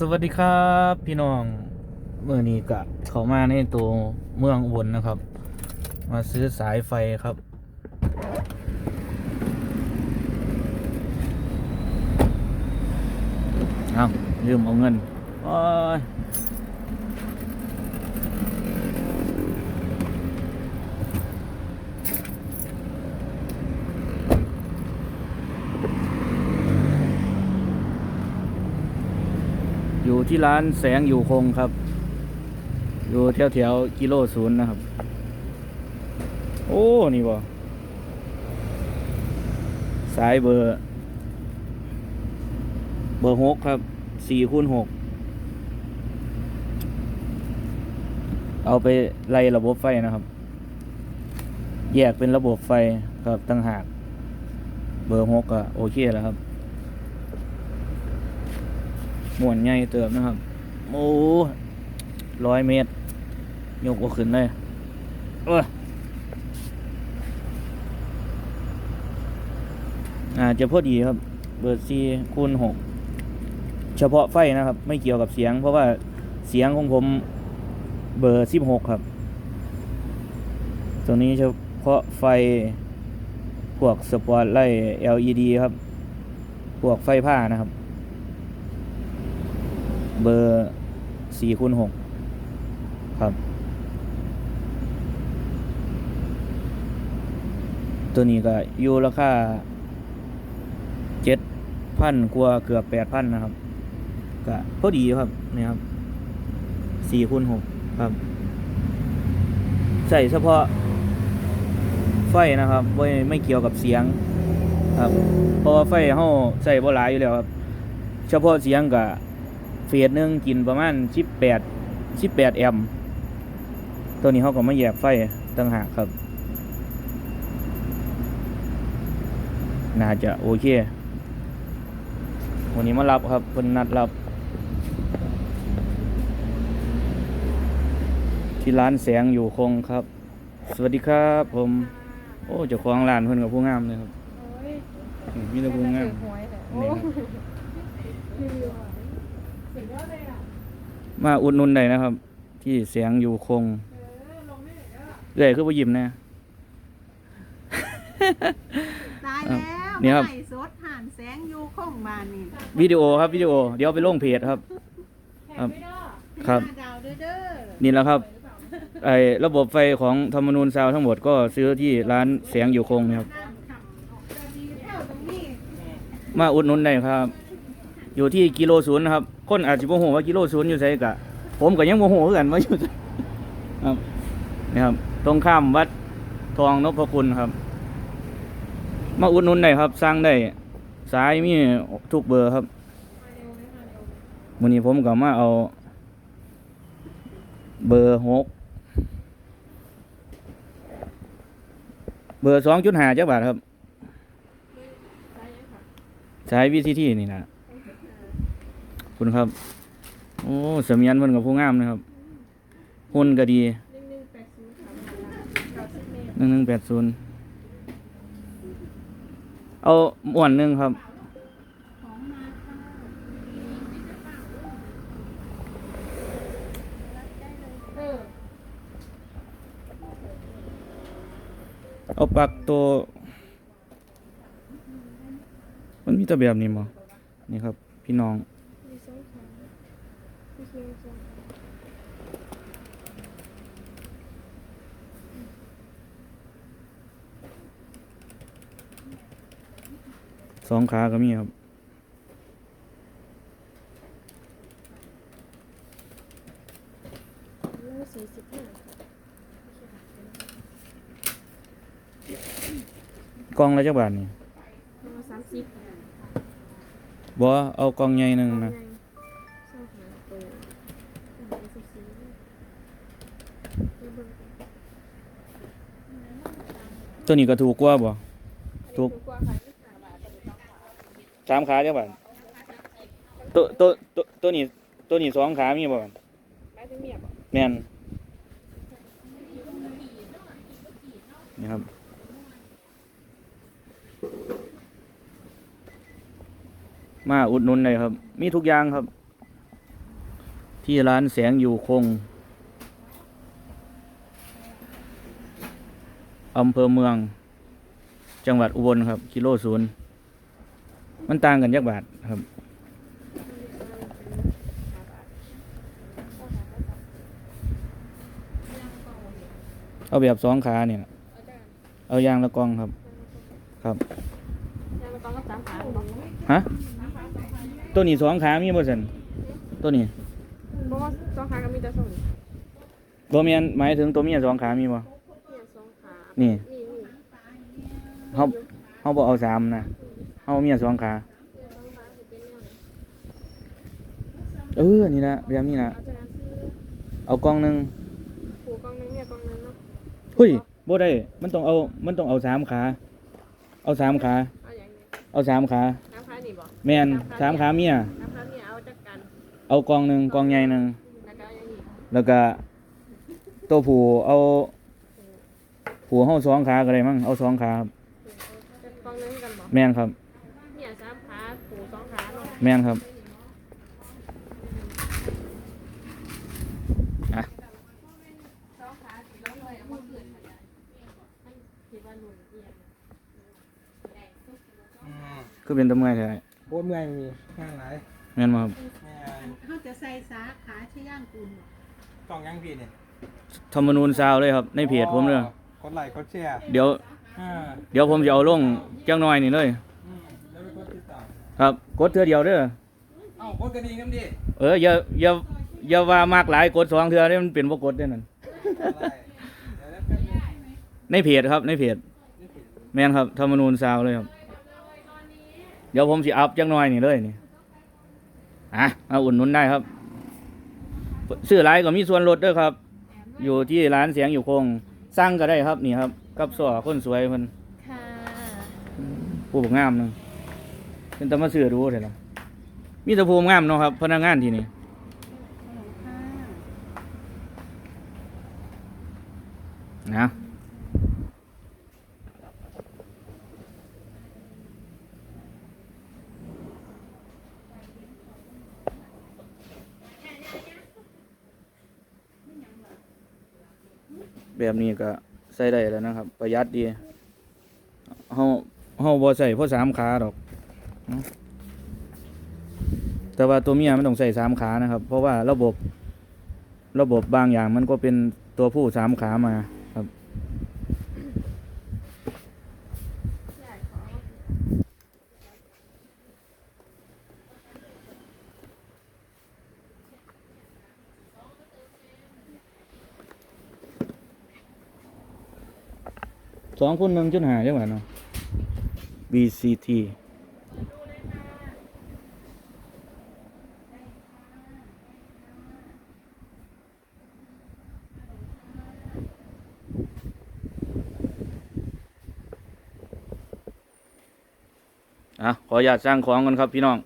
สวัสดีครับพี่น้องเมื่อนี้กะเขามาในตัวเมืองอุบลนะครับ มาซื้อสายไฟครับ เอาลืมเอาเงินโอ้ย ที่ร้านแสงอยู่คงครับ อยู่แถวแถวๆกิโลศูนย์นะครับ โอ้ นี่บ่สายเบอร์ เบอร์หกครับสี่คูณหกเอาไปไล่ระบบไฟนะครับ แยกเป็นระบบไฟครับตั้งหาก เบอร์หกก็โอเคแล้วครับ หมวนใหญ่เติบนะครับ โอ้ร้อยเมตร ยกก็ขึ้นเลยเอออาจจะพอดีครับ เบอร์สี่คูณหกเฉพาะไฟนะครับ ไม่เกี่ยวกับเสียง เพราะว่าเสียงของผมเบอร์สิบหกครับตัวนี้เฉพาะไฟพวกสปอตไลท์ LED ครับ พวกไฟผ้านะครับ เบอร์สี่คูณหกครับ ตัวนี้ก็อยู่ราคาเจ็ดพันกว่าเกือบแปดพันนะครับ ก็พอดีครับนี่ครับสี่คูณหกครับ ใส่เฉพาะไฟนะครับไม่ไม่เกี่ยวกับเสียงครับเพราะว่าไฟเฮาใส่บ่หลายอยู่แล้วครับ เฉพาะเสียงกับ เฟสหนึ่งกินประมาณสิบแปดสิบแปดแอมป์ตัวนี้เขาก็มาแยกไฟต่างหากครับ น่าจะโอเค วันนี้มารับครับเพิ่นนัดรับ ที่ร้านแสงอยู่คงครับ สวัสดีครับผม โอ้เจ้าของร้านเพิ่นกับผู้งามเลยครับโอ้ยอืมมีแต่ผู้งามหวยแต่โอ้นี่ยครับรีวิวอะ สุดยอดเลยอะมาอุดหนุนได้นะครับ ที่แสงอยู่คงเออลงไม่ไหนก็เอ้ยคือบ่ยิ้มแน่ ตายแล้วนี่ครับไห่สดห่านแสงอยู่ข้องบานนี่วิดีโอครับวิดีโอ เดี๋ยวเอาไปลงเพจครับครับครับห้าดาวเด้อเด้อนี่แหละครับ ไอ้ระบบไฟของธรรมนูญซาวด์ทั้งหมดก็ซื้อที่ร้านแสงอยู่คงนะครับ น้ำขำออกจะดีเท่าตรงนี้มาอุดหนุนได้ครับ อยู่ที่กิโลศูนย์นะครับ คนอาจจะโมโหว่ากิโลศูนย์อยู่ไสกะ ผมก็ยังโมโหคือกันว่าอยู่ไสครับนี่ครับ ตรงข้ามวัดทองนพคุณครับ มาอุดหนุนได้ครับ สร้างได้สายมีทุกเบอร์ครับวันนี้ผมก็มาเอา เบอร์หกเบอร์สองจุดห้าจ้าบาทครับ ใช้วิธีที่นี่นะ คุณครับ โอ้เสมียนเพิ่นกับผู้งามนะครับหุ่นก็ดีหนึ่งหนึ่งแปดศูนย์เก้าสิบเมตรหนึ่งหนึ่งแปดศูนย์เอาหมวนหนึ่งครับเอาปักตัว มันมีแต่แบบนี้มั้นี่ครับ พี่น้อง สองขาก็มีครับ กล่องละจักบาทนี่สามสิบบ่เอากล่องใหญ่หนึ่งนะ สองขาเปิดร้อยสิบสี่แล้วเบิ่งตัวนี้ก็ถูกกว่าบ่ถูกกว่าขายไม่ขาบาทแต่ไม่ต้องขายสามขาจักบาทตัวตัวตัวตัวนี้ตัวนี้สองขามีบ่แม่ถึงเมียบอกแม่นนี่ครับมาอุดหนุนเลยครับ มีทุกอย่างครับ ที่ร้านแสงอยู่คง อำเภอเมือง จังหวัดอุบลครับ กิโลศูนย์ มันต่างกันยักบาทครับ เอาแบบสองขาเนี่ยน่ะเอายางละกองครับ ครับยังไม่ต้องรับสามขาบอกฮะ ตัวนี้สองขามีบ่สันตัวนี้ บอกว่าสองขาก็มีแต่สองบ่แม่นหมายถึงตัวเมียสองขามีบ่เนี่ยสองขานี่นี่นี่เฮาเฮาบ่เอาสามนะเฮาเมียสองขาเนี่ยสองขาจะเป็นแนวไหนเออนี่ละแบบนี้ละเอาจากนั้นคือเอากล่องหนึงผูกกองนึงเนี่ยกองนึงเนาะเฮ้ยบ่ได้ มันต้องเอามันต้องเอาสามขา เอาสามขา เอาอย่างนี้เอาสามขา น้ำขานี่บอกแม่นสามขาเมียน้ เอากล่องหนึงกล่องใหญ่หนึงแล้วก็เอาอย่างนี้แล้วก็ตัวผู้เอาผู้เฮาสองขาก็ได้มั้งเอาสองขาครับจะกองนึงกันบอกแม่นครับ เนี่ยสามขาผูสองขาเนาะแม่นครับอะสองขาสิแล้วเลยเอามาเกิดมาได้มันคิดว่าหนุนเอียงคือเป็นตะเมื่อยแท้โบนเมื่อยมีงานไหน แม่นบ่ครับแม่เขาจะใส่สาขาชะย่างกุลกล่องยังพี่เนี่ยธรรมนูญซาวเลยครับ ในเพจผมเลยกดไลค์กดแชร์เดี๋ยวอ่าเดี๋ยวผมจะเอาลงจังน้อยนี่เลย อืมแล้วไปกดติดตามครับ กดเทื่อเดียวเด้อเอ้ากดกระดิ่งน้ำดิเอออย่าอย่าอย่าว่ามากหลายกดสองเทื่อเด้มันเป็นบ่กดเด้อนั่นอะไรเดี๋ยวแล้วแป๊บนึงในเพจครับในเพจ นี่ผิดแม่นครับธรรมนูญซาวเลยครับ เดี๋ยวผมสิอัพจังน้อยนี่เลยนี่ อะมาอุ่นหนุนได้ครับ ซื้อหลายก็มีส่วนลดด้วยครับ อยู่ที่ร้านเสียงอยู่คงสร้างก็ได้ครับนี่ครับ กับสอคนสวยเพิ่นค่ะผู้บกงามหนึงเป็นตะมาซื้อรู้เถอะนะมีแต่ผู้งามเนาะครับ พนักงานที่นี่นะ แบบนี้ก็ใส่ได้แล้วนะครับ ประหยัดดีเฮาเฮาบ่ใส่เพราะสามขาดอก แต่ว่าตัวเมียมันต้องใส่สามขานะครับ เพราะว่าระบบ ระบบบางอย่างมันก็เป็นตัวผู้สามขามาครับ สองคนหนึ่งจุดหาจังหวะเนาะ BCT อะขออนุญาตสร้างของกันครับพี่น้อง